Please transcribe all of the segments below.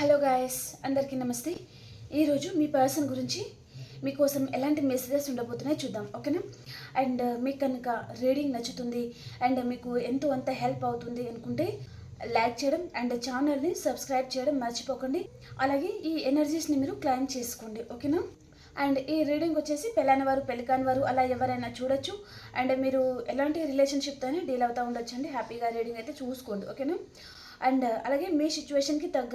Hello guys అందరికీ నమస్తే. ఈరోజు మీ పర్సన్ గురించి మీకోసం ఎలాంటి మెసేజెస్ ఉండబోతున్నాయి చూద్దాం. ఓకేనా అండ్ uh, మీకు కనుక రీడింగ్ నచ్చుతుంది అండ్ మీకు ఎంతో అంత హెల్ప్ అవుతుంది అనుకుంటే లైక్ చేయడం అండ్ ఛానల్ని సబ్స్క్రైబ్ చేయడం మర్చిపోకండి. అలాగే ఈ ఎనర్జీస్ని మీరు క్లైమ్ చేసుకోండి. ఓకేనా అండ్ ఈ రీడింగ్ వచ్చేసి పెళ్ళైన వారు పెళ్ళికాని వారు అలా ఎవరైనా చూడొచ్చు. అండ్ మీరు ఎలాంటి రిలేషన్షిప్తోనే డీల్ అవుతూ ఉండొచ్చు అండి హ్యాపీగా రీడింగ్ అయితే చూసుకోండి. ఓకేనా అండ్ అలాగే మీ సిచ్యువేషన్కి తగ్గ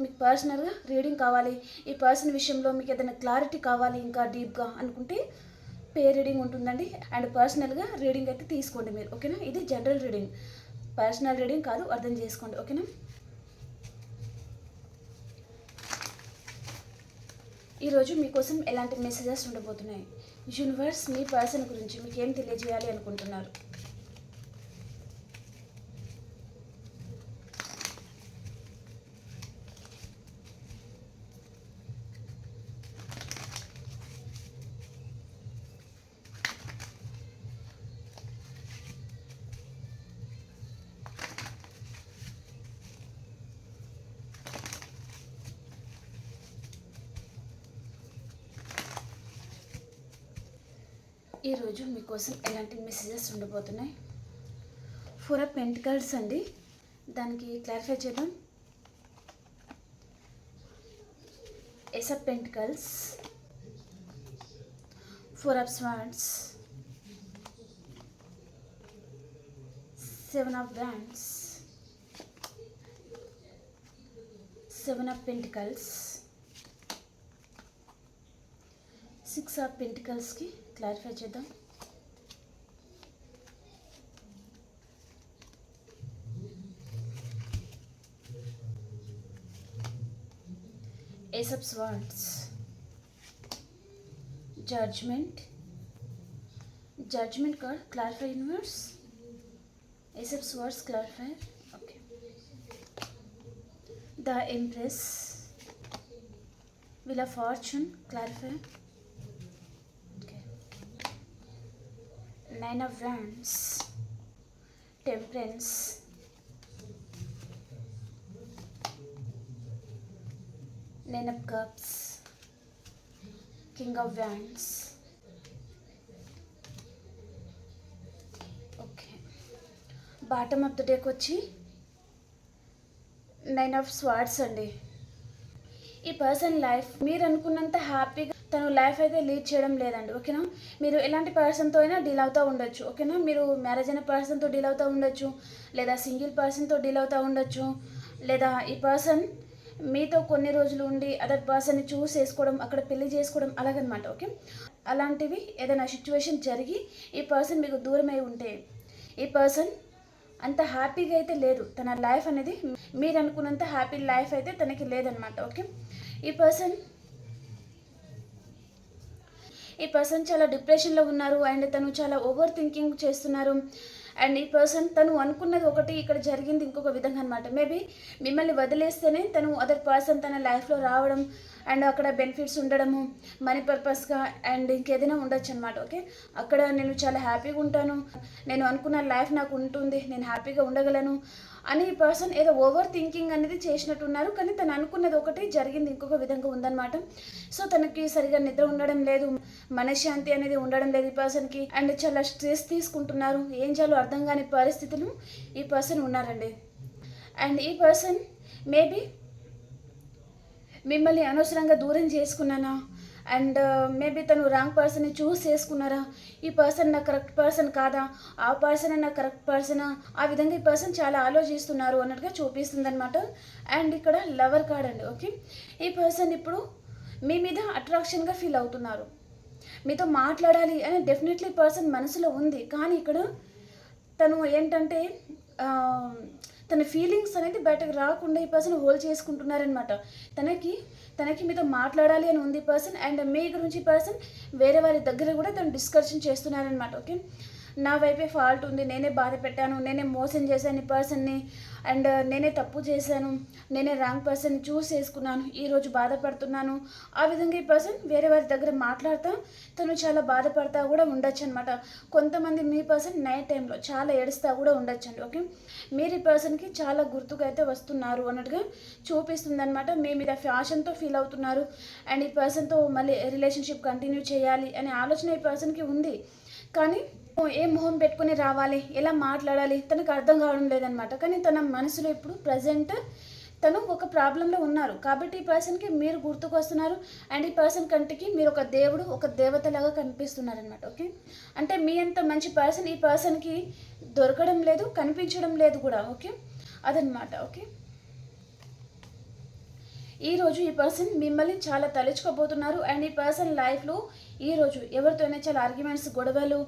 మీకు పర్సనల్గా రీడింగ్ కావాలి. ఈ పర్సన్ విషయంలో మీకు ఏదైనా క్లారిటీ కావాలి ఇంకా డీప్గా అనుకుంటే పే రీడింగ్ ఉంటుందండి. అండ్ పర్సనల్గా రీడింగ్ అయితే తీసుకోండి మీరు ఓకేనా ఇది జనరల్ రీడింగ్ పర్సనల్ రీడింగ్ కాదు అర్థం చేసుకోండి ఓకేనా ఈరోజు మీకోసం ఎలాంటి మెసేజెస్ ఉండబోతున్నాయి? యూనివర్స్ మీ పర్సన్ గురించి మీకు ఏం తెలియజేయాలి అనుకుంటున్నారు? ఈరోజు మీకోసం ఎలాంటి మెసేజెస్ ఉండబోతున్నాయి? ఫోర్ ఆఫ్ పెంటికల్స్ అండి. దానికి క్లారిఫై చేద్దాం. Ace of pentacles four of swords seven of wands seven of pentacles six of పెంటికల్స్కి clarify చేద్దాం ace of swords judgement judgement card clarify universe ace of swords clarify okay the empress wheel of fortune clarify nine of wands temperance. Nine of cups. King of wands okay bottom of the డేకి వచ్చి nine of swords అండి. ఈ person life మీరు అనుకున్నంత హ్యాపీగా తను life అయితే lead చేయడం లేదండి ఓకేనా? మీరు ఎలాంటి పర్సన్తో అయినా డీల్ అవుతూ ఉండొచ్చు ఓకేనా? మీరు మ్యారేజ్ అయిన పర్సన్తో డీల్ అవుతూ ఉండొచ్చు లేదా సింగిల్ పర్సన్తో డీల్ అవుతూ ఉండొచ్చు లేదా ఈ పర్సన్ మీతో కొన్ని రోజులు ఉండి అదర్ పర్సన్ని చూస్ చేసుకోవడం అక్కడ పెళ్ళి చేసుకోవడం అలాగనమాట ఓకే? అలాంటివి ఏదైనా సిచ్యువేషన్ జరిగి ఈ పర్సన్ మీకు దూరమై ఉంటే ఈ పర్సన్ అంత హ్యాపీగా అయితే లేదు తన లైఫ్ అనేది మీరు అనుకున్నంత హ్యాపీ లైఫ్ అయితే తనకి లేదనమాట ఓకే? ఈ పర్సన్ ఈ పర్సన్ చాలా డిప్రెషన్లో ఉన్నారు అండ్ తను చాలా ఓవర్ థింకింగ్ చేస్తున్నారు. అండ్ ఈ పర్సన్ తను అనుకున్నది ఒకటి ఇక్కడ జరిగింది ఇంకొక విధంగా అనమాట మేబీ మిమ్మల్ని వదిలేస్తేనే తను అదర్ పర్సన్ తన లైఫ్లో రావడం అండ్ అక్కడ బెనిఫిట్స్ ఉండడము మనీ పర్పస్గా అండ్ ఇంకేదైనా ఉండొచ్చు అనమాట ఓకే అక్కడ నేను చాలా హ్యాపీగా ఉంటాను. నేను అనుకున్న లైఫ్ నాకు ఉంటుంది. నేను హ్యాపీగా ఉండగలను. అని ఈ పర్సన్ ఏదో ఓవర్ థింకింగ్ అనేది చేసినట్టున్నారు కానీ తను అనుకున్నది ఒకటి జరిగింది ఇంకొక విధంగా ఉందన్నమాట. సో తనకి సరిగా నిద్ర ఉండడం లేదు మనశ్శాంతి అనేది ఉండడం లేదు ఈ పర్సన్కి. అండ్ చాలా స్ట్రెస్ తీసుకుంటున్నారు. ఏం చేయాలో అర్థం కాని పరిస్థితులు ఈ పర్సన్ ఉన్నారండి. అండ్ ఈ పర్సన్ మేబీ మిమ్మల్ని అనవసరంగా దూరం చేసుకున్నానా? అండ్ మేబీ uh, తను రాంగ్ పర్సన్ని చూస్ చేసుకున్నారా? ఈ పర్సన్ నా కరెక్ట్ పర్సన్ కాదా? ఆ పర్సన్ నా కరెక్ట్ పర్సనా ఆ విధంగా ఈ పర్సన్ చాలా ఆలోచిస్తున్నారు అన్నట్టుగా చూపిస్తుంది అనమాట అండ్ ఇక్కడ లవర్ కార్డ్ అండి ఓకే ఈ పర్సన్ ఇప్పుడు మీ మీద అట్రాక్షన్గా ఫీల్ అవుతున్నారు. మీతో మాట్లాడాలి అని డెఫినెట్లీ పర్సన్ మనసులో ఉంది. కానీ ఇక్కడ తను ఏంటంటే తన ఫీలింగ్స్ అనేది బయటకు రాకుండా ఈ పర్సన్ హోల్డ్ చేసుకుంటున్నారనమాట తనకి తనకి మీతో మాట్లాడాలి అని ఉంది పర్సన్ అండ్ మీ గురించి పర్సన్ వేరే వారి దగ్గర కూడా తను డిస్కషన్ చేస్తున్నారనమాట ఓకే నా వైపే ఫాల్ట్ ఉంది నేనే బాధ పెట్టాను నేనే మోసం చేశాను ఈ పర్సన్ని అండ్ నేనే తప్పు చేశాను నేనే రాంగ్ పర్సన్ చూస్ చేసుకున్నాను ఈరోజు బాధపడుతున్నాను. ఆ విధంగా ఈ పర్సన్ వేరే వారి దగ్గర మాట్లాడుతూ తను చాలా బాధపడతా కూడా ఉండొచ్చు అనమాట కొంతమంది మీ పర్సన్ నైట్ టైంలో చాలా ఏడుస్తా కూడా ఉండొచ్చండి ఓకే? మీరు ఈ పర్సన్కి చాలా గుర్తుగా అయితే వస్తున్నారు అన్నట్టుగా చూపిస్తుంది అనమాట మీ మీద ఫ్యాషన్తో ఫీల్ అవుతున్నారు అండ్ ఈ పర్సన్తో మళ్ళీ రిలేషన్షిప్ కంటిన్యూ చేయాలి అనే ఆలోచన ఈ పర్సన్కి ఉంది. కానీ ఏ మొహం పెట్టుకుని రావాలి? ఎలా మాట్లాడాలి? తనకు అర్థం కావడం లేదనమాట కానీ తన మనసులో ఇప్పుడు ప్రజెంట్ తను ఒక ప్రాబ్లంలో ఉన్నారు. కాబట్టి ఈ పర్సన్కి మీరు గుర్తుకు వస్తున్నారు అండ్ ఈ పర్సన్ కంటికి మీరు ఒక దేవుడు ఒక దేవతలాగా కనిపిస్తున్నారనమాట ఓకే అంటే మీ అంత మంచి పర్సన్ ఈ పర్సన్కి దొరకడం లేదు కనిపించడం లేదు కూడా. ఓకే అదనమాట ఓకే ఈరోజు ఈ పర్సన్ మిమ్మల్ని చాలా తలుచుకోబోతున్నారు. అండ్ ఈ పర్సన్ లైఫ్లో ఈరోజు ఎవరితోనే చాలా ఆర్గ్యుమెంట్స్ గొడవలు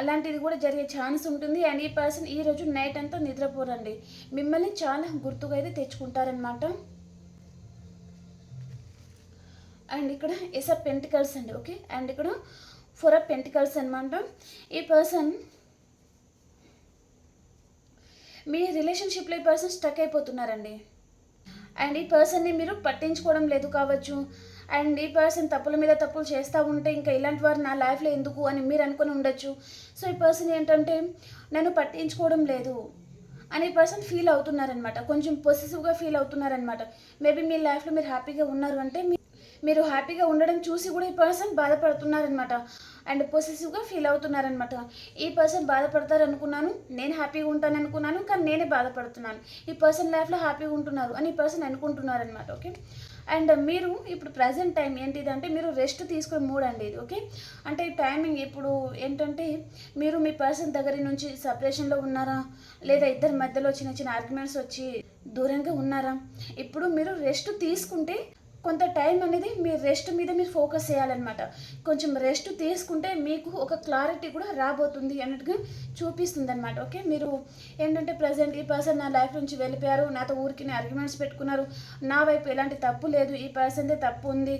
అలాంటిది కూడా జరిగే ఛాన్స్ ఉంటుంది. అండ్ ఈ పర్సన్ ఈరోజు నైట్ అంతా నిద్రపోరండి. మిమ్మల్ని చాలా గుర్తుగా అయితే తెచ్చుకుంటారనమాట అండ్ ఇక్కడ ఎస్ ఆఫ్ పెంటికల్స్ అండి ఓకే? అండ్ ఇక్కడ ఫోర్ ఆఫ్ పెంటికల్స్ అనమాట ఈ పర్సన్ మీ రిలేషన్షిప్లో ఈ పర్సన్ స్టక్ అయిపోతున్నారండి. అండ్ ఈ పర్సన్ని మీరు పట్టించుకోవడం లేదు కావచ్చు. అండ్ ఈ పర్సన్ తప్పుల మీద తప్పులు చేస్తూ ఉంటే ఇంకా ఇలాంటి వారు నా లైఫ్లో ఎందుకు అని మీరు అనుకుని ఉండొచ్చు. సో ఈ పర్సన్ ఏంటంటే నన్ను పట్టించుకోవడం లేదు అని ఈ పర్సన్ ఫీల్ అవుతున్నారనమాట. కొంచెం పొసెసివ్గా ఫీల్ అవుతున్నారనమాట. మేబీ మీ లైఫ్లో మీరు హ్యాపీగా ఉన్నారు అంటే మీరు హ్యాపీగా ఉండడం చూసి కూడా ఈ పర్సన్ బాధపడుతున్నారనమాట. అండ్ పొసెసివ్గా ఫీల్ అవుతున్నారనమాట. ఈ పర్సన్ బాధపడతారు అనుకున్నాను నేను హ్యాపీగా ఉంటాను అనుకున్నాను కానీ నేనే బాధపడుతున్నాను. ఈ పర్సన్ లైఫ్లో హ్యాపీగా ఉంటున్నారు అని ఈ పర్సన్ అనుకుంటున్నారనమాట ఓకే? అండ్ మీరు ఇప్పుడు ప్రజెంట్ టైం ఏంటిది అంటే మీరు రెస్ట్ తీసుకునే మూడ్ అండి ఇది ఓకే అంటే టైమింగ్ ఇప్పుడు ఏంటంటే మీరు మీ పర్సన్ దగ్గర నుంచి సపరేషన్లో ఉన్నారా? లేదా ఇద్దరి మధ్యలో చిన్న చిన్న ఆర్గ్యుమెంట్స్ వచ్చి దూరంగా ఉన్నారా? ఇప్పుడు మీరు రెస్ట్ తీసుకుంటే కొంత టైం అనేది మీ రెస్ట్ మీద మీరు ఫోకస్ చేయాలన్నమాట. కొంచెం రెస్ట్ తీసుకుంటే మీకు ఒక క్లారిటీ కూడా రాబోతుంది అన్నట్టుగా చూపిస్తుంది అనమాట ఓకే? మీరు ఏంటంటే ప్రజెంట్ ఈ పర్సన్ నా లైఫ్ నుంచి వెళ్ళిపోయారు నాతో ఊరికి ఆర్గ్యుమెంట్స్ పెట్టుకున్నారు నా వైపు ఎలాంటి తప్పు లేదు ఈ పర్సన్దే తప్పు ఉంది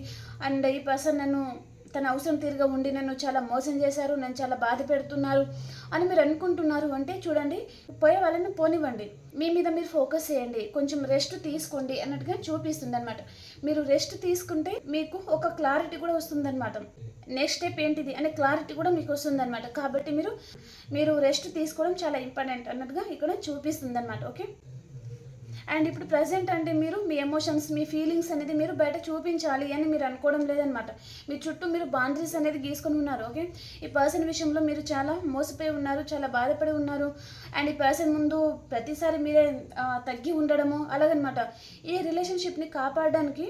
అండ్ ఈ పర్సన్ నన్ను తన అవసరం తీరుగా ఉండి నన్ను చాలా మోసం చేశారు నన్ను చాలా బాధ పెడుతున్నారు అని మీరు అనుకుంటున్నారు అంటే చూడండి పోయే వాళ్ళని పోనివ్వండి. మీ మీద మీరు ఫోకస్ చేయండి. కొంచెం రెస్ట్ తీసుకోండి అన్నట్టుగా చూపిస్తుంది అనమాట మీరు రెస్ట్ తీసుకుంటే మీకు ఒక క్లారిటీ కూడా వస్తుందన్నమాట. నెక్స్ట్ స్టెప్ ఏంటిది అనే క్లారిటీ కూడా మీకు వస్తుందన్నమాట. కాబట్టి మీరు మీరు రెస్ట్ తీసుకోవడం చాలా ఇంపార్టెంట్ అన్నట్టుగా ఇక్కడ చూపిస్తుంది అనమాట ఓకే? అండ్ ఇప్పుడు ప్రజెంట్ అంటే మీరు మీ ఎమోషన్స్ మీ ఫీలింగ్స్ అనేది మీరు బయట చూపించాలి అని మీరు అనుకోవడం లేదనమాట మీ చుట్టూ మీరు బౌండరీస్ అనేది గీసుకొని ఉన్నారు ఓకే? ఈ పర్సన్ విషయంలో మీరు చాలా మోసపోయి ఉన్నారు చాలా బాధపడి ఉన్నారు. అండ్ ఈ పర్సన్ ముందు ప్రతిసారి మీరే తగ్గి ఉండడము అలాగనమాట. ఈ రిలేషన్షిప్ని కాపాడడానికి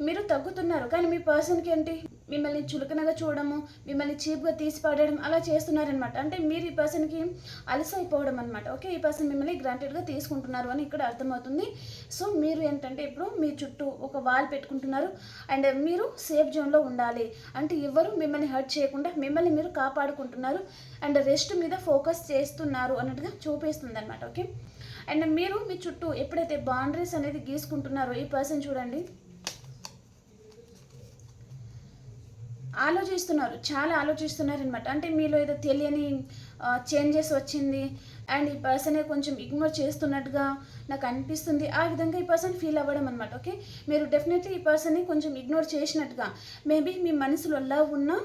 మీరు తగ్గుతున్నారు. కానీ మీ పర్సన్కి ఏంటి? మిమ్మల్ని చులకనగా చూడడము మిమ్మల్ని చీప్గా తీసి పాడేయడం అలా చేస్తున్నారనమాట అంటే మీరు ఈ పర్సన్కి అలసైపోవడం అనమాట ఓకే ఈ పర్సన్ మిమ్మల్ని గ్రాంటెడ్గా తీసుకుంటున్నారు అని ఇక్కడ అర్థమవుతుంది. సో మీరు ఏంటంటే ఇప్పుడు మీ చుట్టూ ఒక వాల్ పెట్టుకుంటున్నారు అండ్ మీరు సేఫ్ జోన్లో ఉండాలి. అంటే ఎవరు మిమ్మల్ని హర్ట్ చేయకుండా మిమ్మల్ని మీరు కాపాడుకుంటున్నారు అండ్ రెస్ట్ మీద ఫోకస్ చేస్తున్నారు అన్నట్టుగా చూపిస్తుంది అనమాట ఓకే? అండ్ మీరు మీ చుట్టూ ఎప్పుడైతే బౌండరీస్ అనేది గీసుకుంటున్నారో ఈ పర్సన్ చూడండి. ఆలోచిస్తున్నారు చాలా ఆలోచిస్తున్నారు అనమాట అంటే మీలో ఏదో తెలియని చేంజెస్ వచ్చింది. అండ్ ఈ పర్సనే కొంచెం ఇగ్నోర్ చేస్తున్నట్టుగా నాకు అనిపిస్తుంది. ఆ విధంగా ఈ పర్సన్ ఫీల్ అవ్వడం అనమాట ఓకే మీరు డెఫినెట్లీ ఈ పర్సన్ని కొంచెం ఇగ్నోర్ చేసినట్టుగా మేబీ మీ మనసులో లవ్ ఉన్నా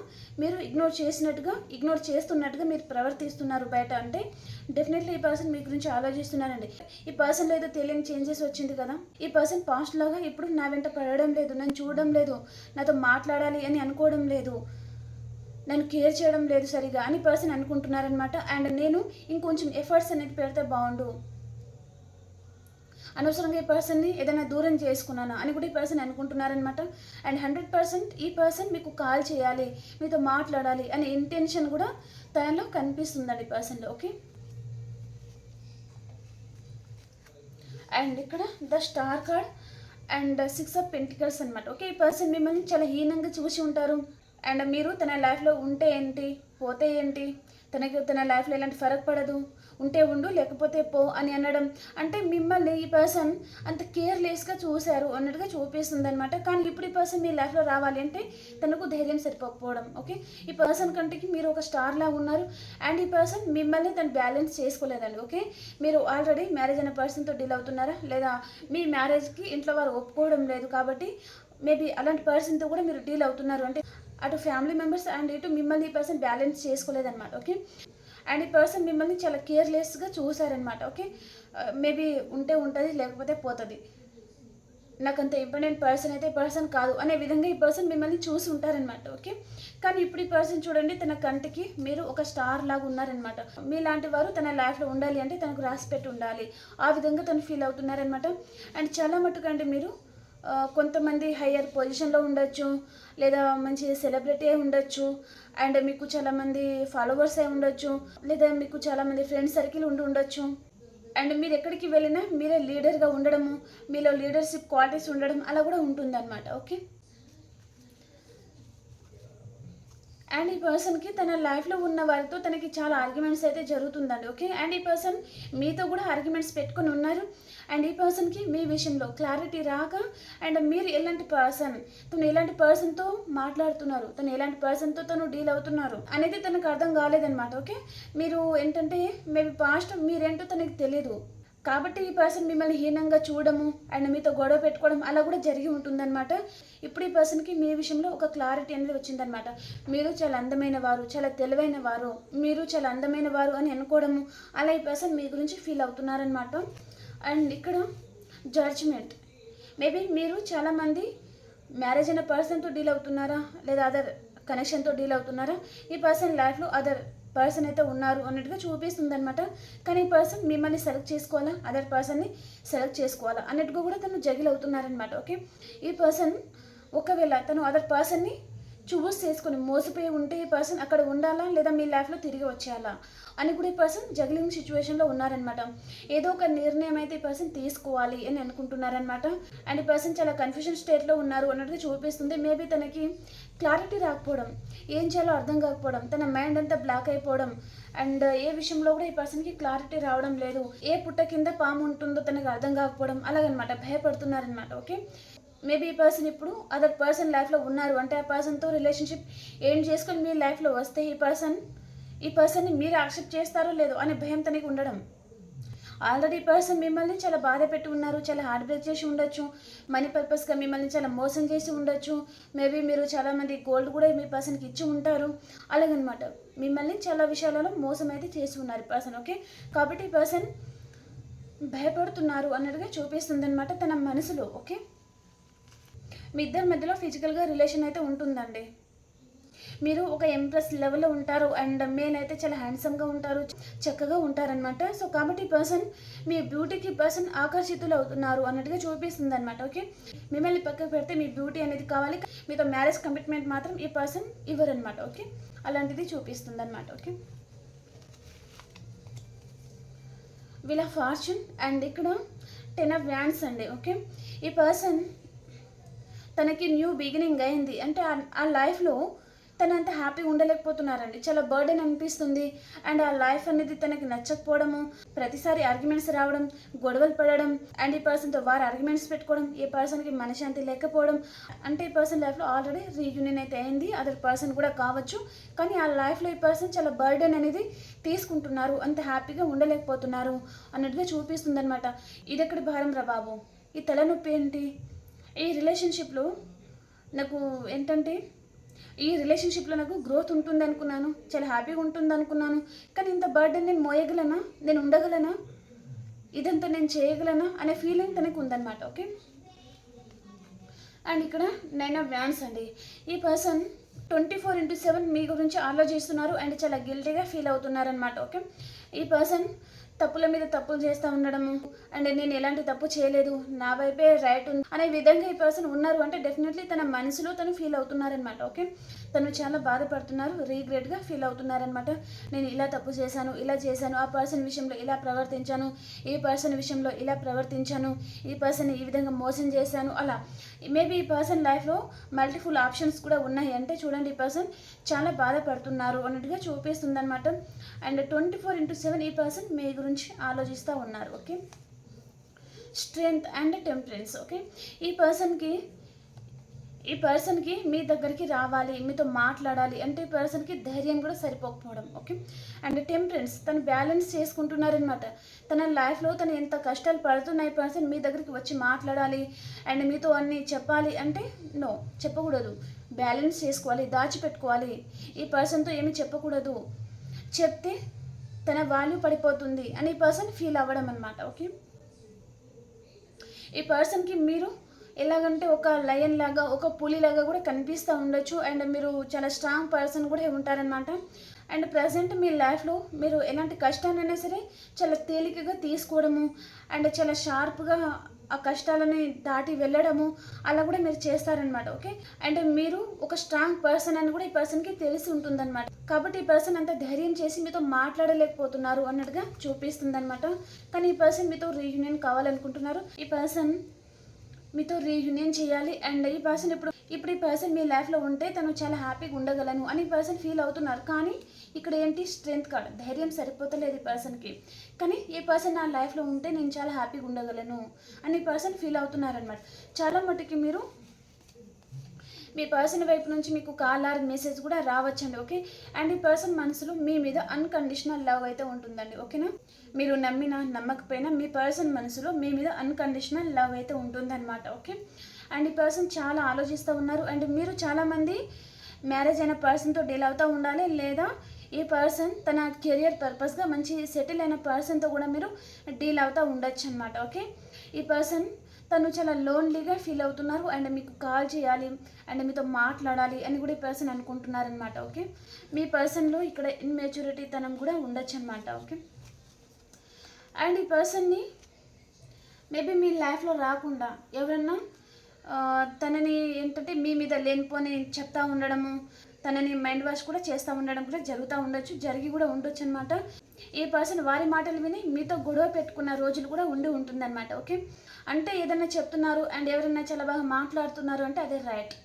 మీరు ఇగ్నోర్ చేసినట్టుగా ఇగ్నోర్ చేస్తున్నట్టుగా మీరు ప్రవర్తిస్తున్నారు బయట. అంటే డెఫినెట్లీ ఈ పర్సన్ మీ గురించి ఆలోచిస్తున్నారండి. ఈ పర్సన్లో ఏదో తెలియని చేంజెస్ వచ్చింది కదా ఈ పర్సన్ పాస్ట్ లాగా ఇప్పుడు నా వెంట పడడం లేదు నన్ను చూడడం లేదు నాతో మాట్లాడాలి అని అనుకోవడం లేదు. నన్ను కేర్ చేయడం లేదు సరిగా అని పర్సన్ అనుకుంటున్నారనమాట అండ్ నేను ఇంకొంచెం ఎఫర్ట్స్ అనేది పెడితే బాగుండు. అనవసరంగా ఈ పర్సన్ని ఏదైనా దూరం చేసుకున్నానా అని కూడా ఈ పర్సన్ అనుకుంటున్నారనమాట అండ్ హండ్రెడ్ పర్సెంట్ ఈ పర్సన్ మీకు కాల్ చేయాలి మీతో మాట్లాడాలి అనే ఇంటెన్షన్ కూడా తనలో కనిపిస్తుందండి ఈ పర్సన్లో ఓకే అండ్ ఇక్కడ the star card and six of pentacles అనమాట ఓకే ఈ పర్సన్ మిమ్మల్ని చాలా హీనంగా చూసి ఉంటారు. అండ్ మీరు తన లైఫ్లో ఉంటే ఏంటి పోతే ఏంటి తనకి తన లైఫ్లో ఎలాంటి ఫరక్ పడదు ఉంటే ఉండు లేకపోతే పో అని అనడం అంటే మిమ్మల్ని ఈ పర్సన్ అంత కేర్లెస్గా చూశారు అన్నట్టుగా చూపిస్తుంది అనమాట కానీ ఇప్పుడు ఈ పర్సన్ మీ లైఫ్లో రావాలి అంటే తనకు ధైర్యం సరిపోకపోవడం ఓకే? ఈ పర్సన్ కంటికి మీరు ఒక స్టార్లా ఉన్నారు అండ్ ఈ పర్సన్ మిమ్మల్ని తను బ్యాలెన్స్ చేసుకోలేదండి ఓకే? మీరు ఆల్రెడీ మ్యారేజ్ అయిన పర్సన్తో డీల్ అవుతున్నారా? లేదా మీ మ్యారేజ్కి ఇంట్లో వారు ఒప్పుకోవడం లేదు కాబట్టి మేబీ అలాంటి పర్సన్తో కూడా మీరు డీల్ అవుతున్నారు అంటే అటు ఫ్యామిలీ మెంబర్స్ అండ్ ఇటు మిమ్మల్ని ఈ పర్సన్ బ్యాలెన్స్ చేసుకోలేదన్నమాట ఓకే అండ్ ఈ పర్సన్ మిమ్మల్ని చాలా కేర్లెస్గా చూసారనమాట ఓకే మేబీ ఉంటే ఉంటుంది లేకపోతే పోతుంది. నాకు అంత ఇంపార్టెంట్ పర్సన్ అయితే పర్సన్ కాదు అనే విధంగా ఈ పర్సన్ మిమ్మల్ని చూసి ఉంటారనమాట ఓకే కానీ ఇప్పుడు ఈ పర్సన్ చూడండి తన కంటికి మీరు ఒక స్టార్ లాగా ఉన్నారనమాట మీలాంటి వారు తన లైఫ్లో ఉండాలి అంటే తనకు రాసి పెట్టి ఉండాలి. ఆ విధంగా తను ఫీల్ అవుతున్నారనమాట అండ్ చాలా మట్టుకండి మీరు కొంతమంది హయ్యర్ పొజిషన్లో ఉండొచ్చు లేదా మంచి సెలబ్రిటీ అయి ఉండొచ్చు అండ్ మీకు చాలామంది ఫాలోవర్స్ అయి ఉండొచ్చు లేదా మీకు చాలామంది ఫ్రెండ్ సర్కిల్ ఉండి ఉండొచ్చు. అండ్ మీరు ఎక్కడికి వెళ్ళినా మీరే లీడర్గా ఉండడము మీలో లీడర్షిప్ క్వాలిటీస్ ఉండడం అలా కూడా ఉంటుందన్నమాట ఓకే? అండ్ ఈ పర్సన్కి తన లైఫ్లో ఉన్న వారితో తనకి చాలా ఆర్గ్యుమెంట్స్ అయితే జరుగుతుందండి ఓకే? అండ్ ఈ పర్సన్ మీతో కూడా ఆర్గ్యుమెంట్స్ పెట్టుకొని ఉన్నారు అండ్ ఈ పర్సన్కి మీ విషయంలో క్లారిటీ రాక అండ్ మీరు ఎలాంటి పర్సన్ తను ఎలాంటి పర్సన్తో మాట్లాడుతున్నారు తను ఎలాంటి పర్సన్తో తను డీల్ అవుతున్నారు అనేది తనకు అర్థం కాలేదన్నమాట ఓకే? మీరు ఏంటంటే మేబీ పాస్ట్ మీరేంటో తనకి తెలియదు కాబట్టి ఈ పర్సన్ మిమ్మల్ని హీనంగా చూడము అండ్ మీతో గొడవ పెట్టుకోవడం అలా కూడా జరిగి ఉంటుందన్నమాట. ఇప్పుడు ఈ పర్సన్కి మీ విషయంలో ఒక క్లారిటీ అనేది వచ్చిందనమాట మీరు చాలా అందమైన వారు చాలా తెలివైన వారు మీరు చాలా అందమైన వారు అని అనుకోవడము అలా ఈ పర్సన్ మీ గురించి ఫీల్ అవుతున్నారనమాట అండ్ ఇక్కడ జడ్జ్మెంట్ మేబీ మీరు చాలామంది మ్యారేజ్ అయిన పర్సన్తో డీల్ అవుతున్నారా? లేదా అదర్ కనెక్షన్తో డీల్ అవుతున్నారా? ఈ పర్సన్ లైఫ్లో అదర్ పర్సన్ అయితే ఉన్నారు అన్నట్టుగా చూపిస్తుంది అనమాట కానీ ఈ పర్సన్ మిమ్మల్ని సెలెక్ట్ చేసుకోవాలా? అదర్ పర్సన్ని సెలెక్ట్ చేసుకోవాలా? అన్నట్టుగా కూడా తను జగిల్ అవుతున్నారనమాట ఓకే ఈ పర్సన్ ఒకవేళ తను అదర్ పర్సన్ని చూస్ చేసుకొని మోసపోయి ఉంటే ఈ పర్సన్ అక్కడ ఉండాలా లేదా మీ లైఫ్లో తిరిగి వచ్చేయాలా అని కూడా ఈ పర్సన్ జగ్లింగ్ సిచ్యువేషన్లో ఉన్నారనమాట ఏదో ఒక నిర్ణయం అయితే ఈ పర్సన్ తీసుకోవాలి అని అనుకుంటున్నారనమాట అండ్ ఈ పర్సన్ చాలా కన్ఫ్యూజన్ స్టేట్లో ఉన్నారు అన్నట్టుగా చూపిస్తుంది. మేబీ తనకి క్లారిటీ రాకపోవడం ఏం చేయాలో అర్థం కాకపోవడం తన మైండ్ అంతా బ్లాక్ అయిపోవడం అండ్ ఏ విషయంలో కూడా ఈ పర్సన్కి క్లారిటీ రావడం లేదు. ఏ పుట్ట కింద పాము ఉంటుందో తనకు అర్థం కాకపోవడం అలాగనమాట. భయపడుతున్నారనమాట ఓకే మేబీ ఈ పర్సన్ ఇప్పుడు అదర్ పర్సన్ లైఫ్లో ఉన్నారు. అంటే ఆ పర్సన్తో రిలేషన్షిప్ ఏం చేసుకొని మీ లైఫ్లో వస్తే ఈ పర్సన్ ఈ పర్సన్ని మీరు యాక్సెప్ట్ చేస్తారో లేదో అనే భయం తనకి ఉండడం. ఆల్రెడీ పర్సన్ మిమ్మల్ని చాలా బాధ పెట్టి ఉన్నారు. చాలా హార్ట్ బ్రేక్ చేసి ఉండొచ్చు. మనీ పర్పస్గా మిమ్మల్ని చాలా మోసం చేసి ఉండొచ్చు. మేబీ మీరు చాలామంది గోల్డ్ కూడా మీ పర్సన్కి ఇచ్చి ఉంటారు. అలాగనమాట. మిమ్మల్ని చాలా విషయాలలో మోసం అయితే చేసి ఉన్నారు ఈ పర్సన్ ఓకే కాబట్టి ఈ పర్సన్ భయపడుతున్నారు అన్నట్టుగా చూపిస్తుంది అనమాట తన మనసులో ఓకే మీ ఇద్దరి మధ్యలో ఫిజికల్గా రిలేషన్ అయితే ఉంటుందండి. మీరు ఒక ఎంప్రెస్ లెవెల్లో ఉంటారు అండ్ మేల్ అయితే చాలా హ్యాండ్సమ్గా ఉంటారు చక్కగా ఉంటారనమాట సో కాబట్టి ఈ పర్సన్ మీ బ్యూటీకి పర్సన్ ఆకర్షితులు అవుతున్నారు అన్నట్టుగా చూపిస్తుంది అనమాట ఓకే మిమ్మల్ని పక్కకు పెడితే మీ బ్యూటీ అనేది కావాలి. మీతో మ్యారేజ్ కమిట్మెంట్ మాత్రం ఈ పర్సన్ ఇవ్వరనమాట ఓకే అలాంటిది చూపిస్తుంది అనమాట ఓకే వీళ్ళ ఫార్చ్యూన్ అండ్ ఇక్కడ టెన్ ఆఫ్ వ్యాండ్స్ అండి ఓకే ఈ పర్సన్ తనకి న్యూ బిగినింగ్ అయింది. అంటే ఆ- లైఫ్లో తను అంత హ్యాపీగా ఉండలేకపోతున్నారండి. చాలా బర్డెన్ అనిపిస్తుంది. అండ్ ఆ లైఫ్ అనేది తనకి నచ్చకపోవడము ప్రతిసారి ఆర్గ్యుమెంట్స్ రావడం గొడవలు పడడం అండ్ ఈ పర్సన్తో వారు ఆర్గ్యుమెంట్స్ పెట్టుకోవడం ఈ పర్సన్కి మనశాంతి లేకపోవడం అంటే ఈ పర్సన్ లైఫ్లో ఆల్రెడీ రీయూనియన్ అయితే అయింది. అదర్ పర్సన్ కూడా కావచ్చు. కానీ ఆ లైఫ్లో ఈ పర్సన్ చాలా బర్డెన్ అనేది తీసుకుంటున్నారు. అంత హ్యాపీగా ఉండలేకపోతున్నారు అన్నట్టుగా చూపిస్తుంది అనమాట ఇది ఎక్కడ భారం రా బాబు? ఈ తలనొప్పి ఏంటి? ఈ రిలేషన్షిప్లో నాకు ఏంటంటే ఈ రిలేషన్షిప్లో నాకు గ్రోత్ ఉంటుంది అనుకున్నాను చాలా హ్యాపీగా ఉంటుంది అనుకున్నాను కానీ ఇంత బర్డెన్ నేను మోయగలనా? నేను ఉండగలనా? ఇదంతా నేను చేయగలనా? అనే ఫీలింగ్ తనకు ఉందన్నమాట ఓకే అండ్ ఇక్కడ నైన్ వ్యాన్స్ అండి. ఈ person twenty four into seven మీ గురించి ఆలోచిస్తున్నారు అండ్ చాలా గిల్టీగా ఫీల్ అవుతున్నారనమాట ఓకే ఈ పర్సన్ తప్పుల మీద తప్పులు చేస్తూ ఉండడము అండ్ నేను ఎలాంటి తప్పు చేయలేదు. నా వైపే రైట్ ఉంది. అనే విధంగా ఈ పర్సన్ ఉన్నారు అంటే డెఫినెట్లీ తన మనసులో తను ఫీల్ అవుతున్నారనమాట ఓకే తను చాలా బాధపడుతున్నారు రీగ్రెట్గా ఫీల్ అవుతున్నారనమాట నేను ఇలా తప్పు చేశాను ఇలా చేశాను ఆ పర్సన్ విషయంలో ఇలా ప్రవర్తించాను ఈ పర్సన్ విషయంలో ఇలా ప్రవర్తించాను ఈ పర్సన్ ఈ విధంగా మోసం చేశాను అలా. మేబీ ఈ పర్సన్ లైఫ్లో మల్టిఫుల్ ఆప్షన్స్ కూడా ఉన్నాయి. అంటే చూడండి ఈ పర్సన్ చాలా బాధపడుతున్నారు అన్నట్టుగా చూపిస్తుందనమాట and twenty four into seven ఈ పర్సన్ మీ గురించి ఆలోచిస్తూ ఉన్నారు okay strength and temperance okay ఈ పర్సన్కి ఈ పర్సన్కి మీ దగ్గరికి రావాలి మీతో మాట్లాడాలి అంటే ఈ పర్సన్కి ధైర్యం కూడా సరిపోకపోవడం ఓకే? అండ్ టెంపరెన్స్ తను బ్యాలెన్స్ చేసుకుంటున్నారనమాట. తన లైఫ్లో తను ఎంత కష్టాలు పడుతున్నాయి ఈ పర్సన్ మీ దగ్గరికి వచ్చి మాట్లాడాలి అండ్ మీతో అన్నీ చెప్పాలి అంటే నో చెప్పకూడదు. బ్యాలెన్స్ చేసుకోవాలి దాచిపెట్టుకోవాలి. ఈ పర్సన్తో ఏమి చెప్పకూడదు. చెప్తే తన వాల్యూ పడిపోతుంది అని ఈ పర్సన్ ఫీల్ అవ్వడం అనమాట ఓకే? ఈ పర్సన్కి మీరు ఎలాగంటే ఒక లయన్ లాగా ఒక పులి లాగా కూడా కనిపిస్తూ ఉండొచ్చు. అండ్ మీరు చాలా స్ట్రాంగ్ పర్సన్ కూడా ఉంటారనమాట అండ్ ప్రజెంట్ మీ లైఫ్లో మీరు ఎలాంటి కష్టాన్నైనా సరే చాలా తేలికగా తీసుకోవడము అండ్ చాలా షార్ప్గా ఆ కష్టాలని దాటి వెళ్ళడము అలా కూడా మీరు చేస్తారనమాట ఓకే అండ్ మీరు ఒక స్ట్రాంగ్ పర్సన్ అని కూడా ఈ పర్సన్కి తెలిసి ఉంటుందన్నమాట. కాబట్టి ఈ పర్సన్ అంత ధైర్యం చేసి మీతో మాట్లాడలేకపోతున్నారు అన్నట్టుగా చూపిస్తుంది అనమాట కానీ ఈ పర్సన్ మీతో రీయూనియన్ కావాలనుకుంటున్నారు. ఈ పర్సన్ మీతో రీయూనియన్ చేయాలి అండ్ ఈ పర్సన్ ఇప్పుడు ఇప్పుడు ఈ పర్సన్ మీ లైఫ్లో ఉంటే తను చాలా హ్యాపీగా ఉండగలను అని పర్సన్ ఫీల్ అవుతున్నారు. కానీ ఇక్కడ ఏంటి? స్ట్రెంగ్త్ కార్డ్ ధైర్యం సరిపోతలేదు ఈ పర్సన్కి కానీ ఈ పర్సన్ నా లైఫ్లో ఉంటే నేను చాలా హ్యాపీగా ఉండగలను అని పర్సన్ ఫీల్ అవుతున్నారనమాట చాలా మటుకి మీరు మీ పర్సన్ వైపు నుంచి మీకు కాల్ ఆర్ మెసేజ్ కూడా రావచ్చండి ఓకే అండ్ ఈ పర్సన్ మనసులో మీ మీద అన్కండిషనల్ లవ్ అయితే ఉంటుందండి ఓకేనా మీరు నమ్మినా నమ్మకపోయినా మీ పర్సన్ మనసులో మీ మీద అన్కండిషనల్ లవ్ అయితే ఉంటుందన్నమాట ఓకే అండ్ ఈ పర్సన్ చాలా ఆలోచిస్తూ ఉన్నారు అండ్ మీరు చాలామంది మ్యారేజ్ అయిన పర్సన్తో డీల్ అవుతూ ఉండాలి లేదా ఈ పర్సన్ తన కెరియర్ పర్పస్గా మంచి సెటిల్ అయిన పర్సన్తో కూడా మీరు డీల్ అవుతూ ఉండొచ్చు అనమాట ఓకే ఈ పర్సన్ తను చాలా లోన్లీగా ఫీల్ అవుతున్నారు అండ్ మీకు కాల్ చేయాలి అండ్ మీతో మాట్లాడాలి అని కూడా ఈ పర్సన్ అనుకుంటున్నారనమాట ఓకే? మీ పర్సన్లో ఇక్కడ ఇన్మెచ్యూరిటీ తనం కూడా ఉండొచ్చు అనమాట ఓకే? అండ్ ఈ పర్సన్ని మేబీ మీ లైఫ్లో రాకుండా ఎవరన్నా తనని ఏంటంటే మీ మీద లేనిపోని చెప్తా ఉండడము తనని మైండ్ వాష్ కూడా చేస్తూ ఉండడం కూడా జరుగుతూ ఉండొచ్చు జరిగి కూడా ఉండొచ్చు అనమాట ఈ పర్సన్ వారి మాటలు విని మీతో గొడవ పెట్టుకున్న రోజులు కూడా ఉండి ఉంటుందన్నమాట ఓకే? అంటే ఏదైనా చెప్తున్నారు అండ్ ఎవరైనా చాలా బాగా మాట్లాడుతున్నారు అంటే అదే రైట్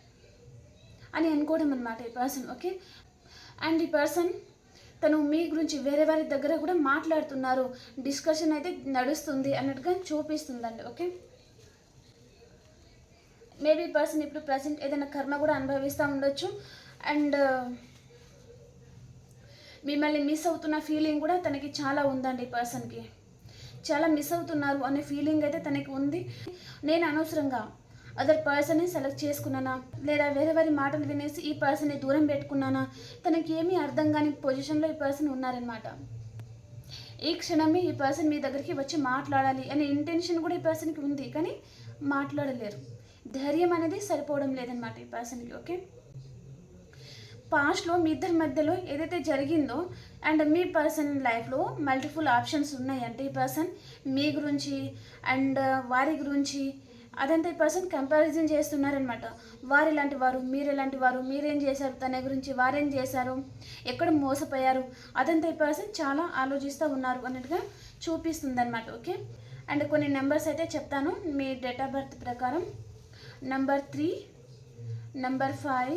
అని అనుకోవడం అనమాట ఈ పర్సన్ ఓకే? అండ్ ఈ పర్సన్ తను మీ గురించి వేరే వారి దగ్గర కూడా మాట్లాడుతున్నారు డిస్కషన్ అయితే నడుస్తుంది అన్నట్టుగా చూపిస్తుందండి ఓకే? మేబీ పర్సన్ ఇప్పుడు ప్రజెంట్ ఏదైనా కర్మ కూడా అనుభవిస్తూ ఉండొచ్చు అండ్ మిమ్మల్ని మిస్ అవుతున్న ఫీలింగ్ కూడా తనకి చాలా ఉందండి ఈ పర్సన్కి చాలా మిస్ అవుతున్నారు అనే ఫీలింగ్ అయితే తనకి ఉంది. నేను అనవసరంగా అదర్ పర్సన్ని సెలెక్ట్ చేసుకున్నానా? లేదా వేరే వారి మాటలు వినేసి ఈ పర్సన్ని దూరం పెట్టుకున్నానా? తనకి ఏమీ అర్థం కాని పొజిషన్లో ఈ పర్సన్ ఉన్నారనమాట ఈ క్షణమే ఈ పర్సన్ మీ దగ్గరికి వచ్చి మాట్లాడాలి అనే ఇంటెన్షన్ కూడా ఈ పర్సన్కి ఉంది. కానీ మాట్లాడలేరు. ధైర్యం అనేది సరిపోవడం లేదనమాట ఈ పర్సన్కి ఓకే పాస్ట్లో మీ ఇద్దరి మధ్యలో ఏదైతే జరిగిందో అండ్ మీ పర్సన్ లైఫ్లో మల్టిపుల్ ఆప్షన్స్ ఉన్నాయంటే ఈ పర్సన్ మీ గురించి అండ్ వారి గురించి అదంతా ఈ పర్సన్ కంపారిజన్ చేస్తున్నారనమాట. వారు ఇలాంటి వారు మీరు ఎలాంటి వారు మీరేం చేశారు తన గురించి వారేం చేశారు ఎక్కడ మోసపోయారు అదంతా ఈ పర్సన్ చాలా ఆలోచిస్తూ ఉన్నారు అన్నట్టుగా చూపిస్తుందన్నమాట ఓకే? అండ్ కొన్ని నెంబర్స్ అయితే చెప్తాను. మీ డేట్ ఆఫ్ బర్త్ ప్రకారం number three number five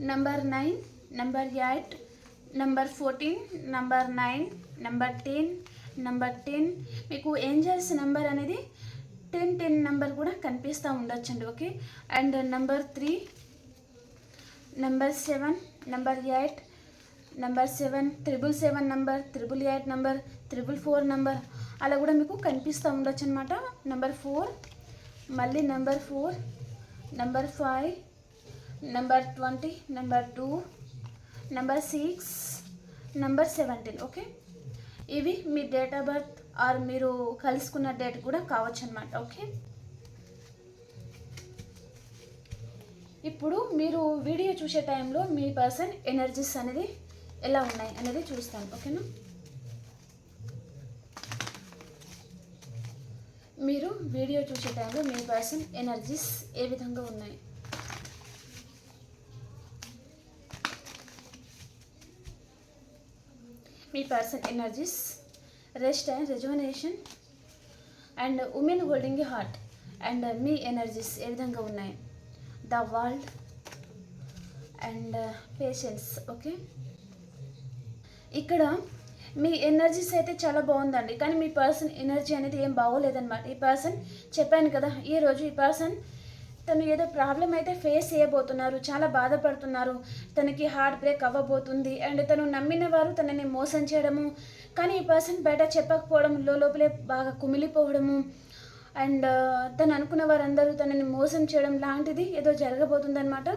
number nine number eight number fourteen number nine number ten number ten మీకు ఏంజల్స్ నెంబర్ అనేది టెన్ టెన్ నెంబర్ కూడా కనిపిస్తూ ఉండొచ్చండి okay and number three number seven number eight number seven triple seven number triple eight number triple four number అలా కూడా మీకు కనిపిస్తూ ఉండొచ్చు అనమాట నెంబర్ ఫోర్ మళ్ళీ number four number five number twenty number two number six number seventeen okay ఇవి మీ date of birth or మీరు కలుసుకున్న డేట్ కూడా కావచ్చు అనమాట ఓకే ఇప్పుడు మీరు వీడియో చూసే టైంలో మీ పర్సన్ ఎనర్జీస్ అనేది ఎలా ఉన్నాయి అనేది చూస్తాను ఓకేనా మీరు వీడియో చూసే టైంలో మీ పర్సన్ ఎనర్జీస్ ఏ విధంగా ఉన్నాయి? మీ person energies rest and rejuvenation and women holding heart and me energies ఏ విధంగా ఉన్నాయి? The world and patience okay ఇక్కడ మీ ఎనర్జీస్ అయితే చాలా బాగుందండి. కానీ మీ పర్సన్ ఎనర్జీ అనేది ఏం బాగోలేదన్నమాట. ఈ పర్సన్ చెప్పాను కదా ఈరోజు ఈ పర్సన్ తను ఏదో ప్రాబ్లం అయితే ఫేస్ చేయబోతున్నారు చాలా బాధపడుతున్నారు. తనకి హార్ట్ బ్రేక్ అవ్వబోతుంది అండ్ తను నమ్మిన వారు తనని మోసం చేయడము కానీ ఈ పర్సన్ బయట చెప్పకపోవడం లోపలే బాగా కుమిలిపోవడము. అండ్ తను అనుకున్న వారందరూ తనని మోసం చేయడం లాంటిది ఏదో జరగబోతుందన్నమాట.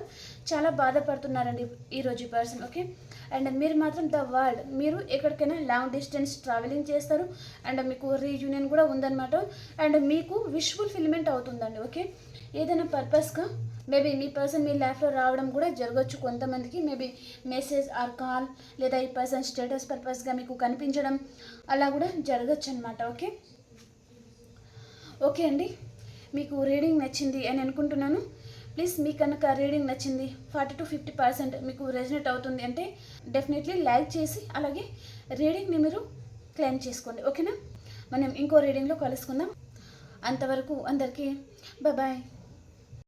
చాలా బాధపడుతున్నారండి ఈరోజు ఈ పర్సన్ ఓకే? అండ్ మీరు మాత్రం ద వరల్డ్. మీరు ఎక్కడికైనా లాంగ్ డిస్టెన్స్ ట్రావెలింగ్ చేస్తారు. అండ్ మీకు రీయూనియన్ కూడా ఉందన్నమాట. అండ్ మీకు విష్ ఫుల్ఫిల్మెంట్ అవుతుందండి ఓకే? ఏదైనా పర్పస్గా మేబీ మీ పర్సన్ మీ లైఫ్లో రావడం కూడా జరగచ్చు కొంతమందికి. మేబీ మెసేజ్ ఆర్ కాల్ లేదా ఈ పర్సన్ స్టేటస్ పర్పస్గా మీకు కనిపించడం అలా కూడా జరగచ్చు అనమాట ఓకే? ఓకే అండి. మీకు రీడింగ్ నచ్చింది అని అనుకుంటున్నాను. ప్లీజ్ మీ కనుక రీడింగ్ నచ్చింది ఫార్టీ టు ఫిఫ్టీ పర్సెంట్ మీకు రెజినేట్ అవుతుంది అంటే డెఫినెట్లీ లైక్ చేసి అలాగే రీడింగ్ని మీరు క్లెయిమ్ చేసుకోండి. ఓకేనా? మనం ఇంకో రీడింగ్లో కలుసుకుందాం. అంతవరకు అందరికీ బాయ్